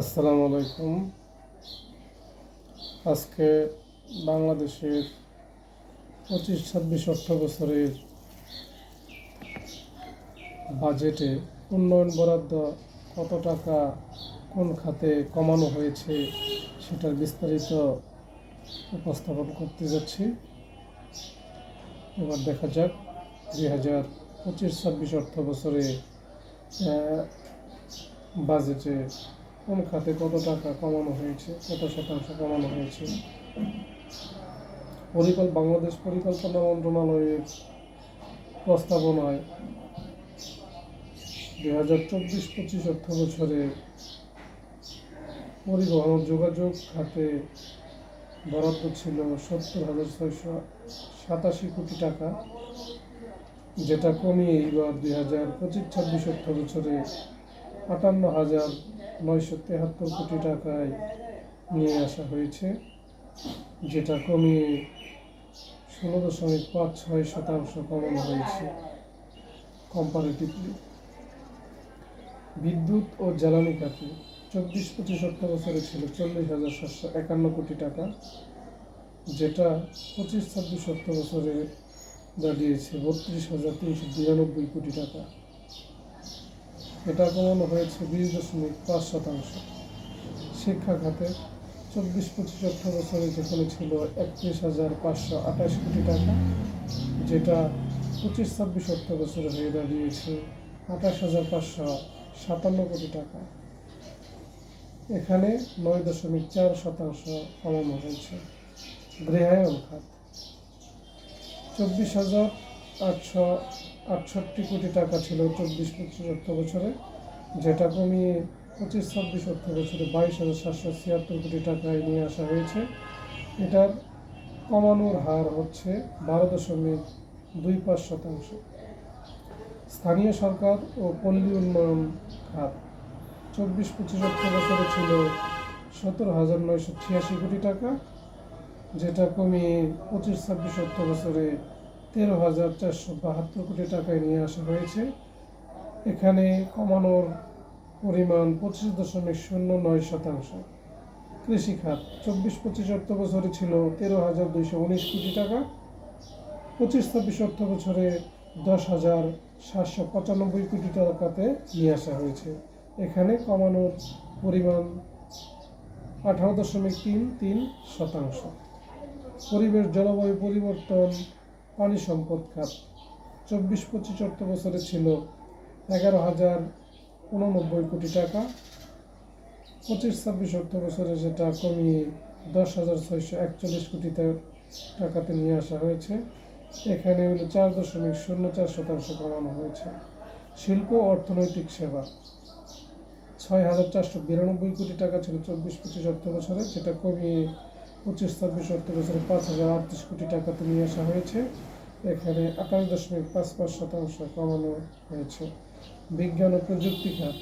আসসালামু আলাইকুম। আজকে বাংলাদেশের পঁচিশ, ছাব্বিশ অর্থ বছরের বাজেটে উন্নয়ন বরাদ্দ কত টাকা, কোন খাতে কমানো হয়েছে সেটার বিস্তারিত উপস্থাপন করতে যাচ্ছি। এবার দেখা যাক দুই হাজার পঁচিশ, ছাব্বিশ অর্থ বছরে বাজেটে কোন খাতে কত টাকা কমানো হয়েছে, কত শতাংশ কমানো হয়েছে? পরিকল্প বাংলাদেশ পরিকল্পনা মন্ত্রণালয়ের প্রস্তাবনায় দুই হাজার চব্বিশ পঁচিশ অর্থ বছরে পরিবহন যোগাযোগ খাতে বরাদ্দ ছিল সত্তর হাজার ছয়শো সাতাশি কোটি টাকা, যেটা কমিয়ে এবার দুই হাজার পঁচিশ ছাব্বিশ অর্থ বছরে আটান্ন হাজার নয়শো তেহাত্তর কোটি টাকায় নিয়ে আসা হয়েছে, যেটা কমিয়ে ষোলো দশমিক পাঁচ ছয় শতাংশ কমানো হয়েছে কম্পারেটিভলি বিদ্যুৎ ও জ্বালানি খাতে চব্বিশ পঁচিশ অর্থ বছরে ছিল চল্লিশ হাজার সাতশো একান্ন কোটি টাকা, যেটা পঁচিশ ছাব্বিশ অর্থ বছরে দাঁড়িয়েছে বত্রিশ হাজার তিনশো বিরানব্বই কোটি টাকা। এটা কমানো হয়েছে বিশ দশমিক পাঁচ শতাংশ। শিক্ষা খাতে চব্বিশ পঁচিশ অর্থ বছরে যেখানে ছিল একত্রিশ হাজার পাঁচশো আঠাশ কোটি টাকা, যেটা পঁচিশ ছাব্বিশ অর্থ বছরে হয়ে দাঁড়িয়েছে আঠাশ হাজার পাঁচশো সাতান্ন কোটি টাকা। এখানে নয় দশমিক চার শতাংশ কমানো হয়েছে গৃহায়ন খাত। চব্বিশ হাজার আটশো আটষট্টি কোটি টাকা ছিল চব্বিশ পঁচিশ অর্থ বছরে যেটা কমিয়ে পঁচিশ, ছাব্বিশ অর্থ বছরে বাইশ হাজার সাতশো ছিয়াত্তর কোটি টাকায় নিয়ে আসা হয়েছে। এটার কমানোর হার হচ্ছে বারো দশমিক দুই পাঁচ শতাংশ। স্থানীয় সরকার ও পল্লী উন্নয়ন খাত, চব্বিশ পঁচিশ অর্থ বছরে ছিল সতেরো হাজার নয়শো ছিয়াশি কোটি টাকা, যেটা কমিয়ে পঁচিশ, ছাব্বিশ অর্থ বছরে তেরো হাজার চারশো বাহাত্তর কোটি টাকায় নিয়ে আসা হয়েছে। এখানে কমানোর পরিমাণ পঁচিশ দশমিক শূন্য নয় শতাংশ। কৃষি খাত চব্বিশ পঁচিশ অর্থ বছরে ছিল তেরো হাজার দুইশো উনিশ কোটি টাকা। পঁচিশ ছাব্বিশ অর্থ বছরে দশ হাজার সাতশো পঁচানব্বই কোটি টাকাতে নিয়ে আসা হয়েছে। এখানে কমানোর পরিমাণ আঠারো দশমিক তিন তিন শতাংশ। পরিবেশ জলবায়ু পরিবর্তন পানি সম্পদ খাত। চব্বিশ পঁচিশ অর্থ বছরে ছিল এগারো হাজার উননব্বই কোটি টাকা। পঁচিশ, ছাব্বিশ অর্থ বছরে সেটা কমিয়ে দশ হাজার ছয়শো একচল্লিশ কোটি টাকাতে নিয়ে আসা হয়েছে। এখানে হলো চার দশমিক শূন্য চার শতাংশ কমানো হয়েছে। শিল্প অর্থনৈতিক সেবা। ছয় হাজার চারশো বিরানব্বই কোটি টাকা ছিল চব্বিশ পঁচিশ অর্থ বছরে যেটা কমিয়ে পঁচিশ, ছাব্বিশ অর্থ বছরে পাঁচ হাজার আটত্রিশ কোটি টাকাতে নিয়ে আসা হয়েছে। এখানে আঠাশ দশমিক পাঁচ পাঁচ শতাংশ কমানো হয়েছে। বিজ্ঞান ও প্রযুক্তি খাত,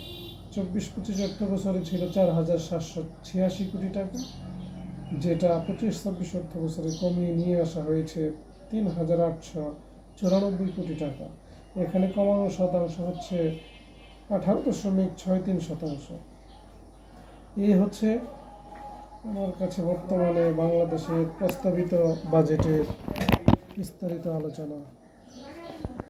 চব্বিশ, পঁচিশ অর্থ বছরে ছিল চার হাজার সাতশো ছিয়াশি কোটি টাকা, যেটা পঁচিশ, ছাব্বিশ অর্থ বছরে কমিয়ে নিয়ে আসা হয়েছে তিন হাজার আটশো চুরানব্বই কোটি টাকা। এখানে কমানো শতাংশ হচ্ছে আঠারো দশমিক ছয় তিন শতাংশ। এই হচ্ছে আমার কাছে বর্তমানে বাংলাদেশের প্রস্তাবিত বাজেটের বিস্তারিত আলোচনা।